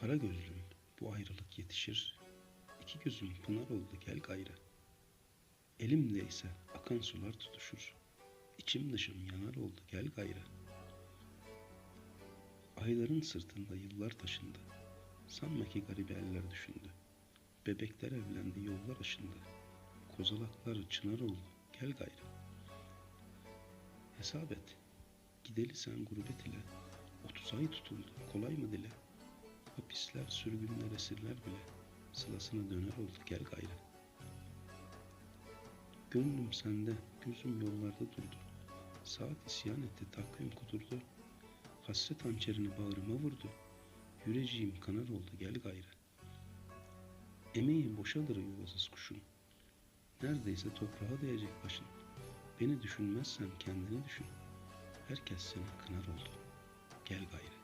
Kara gözlüm bu ayrılık yetişir. İki gözüm pınar oldu gel gayrı. Elimde ise akan sular tutuşur. İçim dışım yanar oldu gel gayrı. Ayların sırtında yıllar taşındı. Sanma ki garip eller düşündü. Bebekler evlendi yollar aşındı. Kozalaklar çınar oldu gel gayrı. Hesap et. Gideli sen gurbet ile. Otuz ay tutuldu kolay mı dile? Hapisler, sürgünler, esirler bile sılasına döner oldu gel gayrı. Gönlüm sende, gözüm yollarda durdu. Saat isyan etti, takvim kudurdu. Hasret hançerini bağrıma vurdu. Yüreceğim kanar oldu gel gayrı. Emeği boşadır yuvasız kuşun. Neredeyse toprağa değecek başın. Beni düşünmezsen kendini düşün. Herkes seni kınar oldu. Gel gayrı.